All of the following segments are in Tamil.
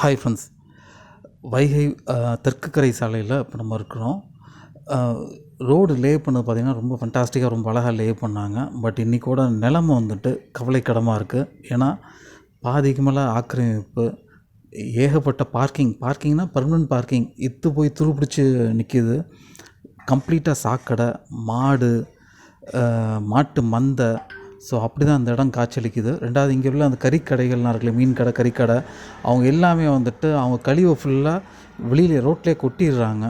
ஹாய் ஃப்ரெண்ட்ஸ் வைகை தெற்கு கரை சாலையில் இப்போ நம்ம இருக்கிறோம். ரோடு லே பண்ணது பார்த்திங்கன்னா ரொம்ப ஃபண்டாஸ்டிக்காக ரொம்ப அழகாக லே பண்ணாங்க. பட் இன்றைக்கூட நிலமை வந்துட்டு கவலைக்கிடமாக இருக்குது ஏன்னா பாதிக்கு மேலே ஆக்கிரமிப்பு ஏகப்பட்ட பார்க்கிங் பார்க்கிங்னா பர்மனன்ட் பார்க்கிங் இத்து போய் துருப்பிடிச்சு நிற்கிது கம்ப்ளீட்டாக சாக்கடை மாடு மாட்டு மந்தை ஸோ அப்படி தான் அந்த இடம் காய்ச்சலிக்குது ரெண்டாவது இங்கே உள்ள அந்த கறிக்கடைகள்லாம் இருக்குல்ல மீன் கடை கறிக்கடை அவங்க எல்லாமே வந்துட்டு அவங்க கழிவை ஃபுல்லாக வெளியில் ரோட்லேயே கொட்டிடுறாங்க.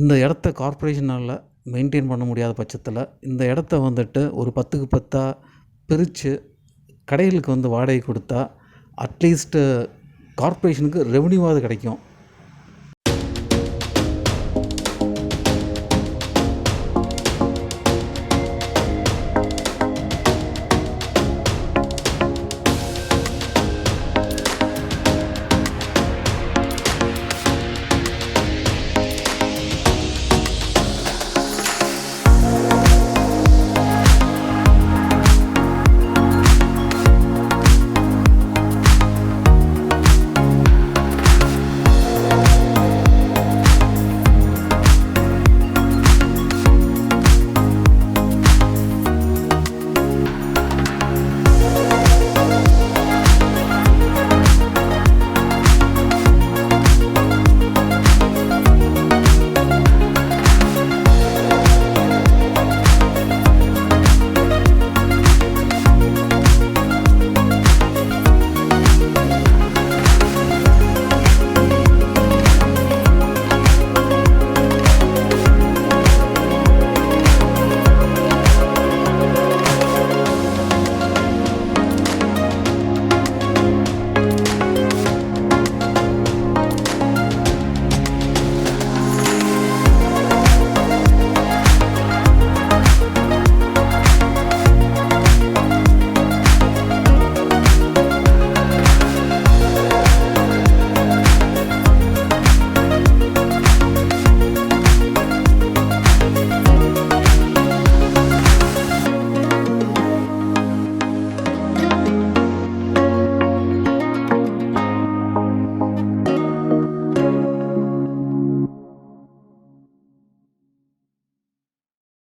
இந்த இடத்த கார்ப்பரேஷனால் மெயின்டைன் பண்ண முடியாத பட்சத்தில் இந்த இடத்த வந்துட்டு ஒரு பத்துக்கு பத்தாக பிரித்து கடைகளுக்கு வந்து வாடகை கொடுத்தா அட்லீஸ்ட்டு கார்ப்பரேஷனுக்கு ரெவன்யூவாவது கிடைக்கும்.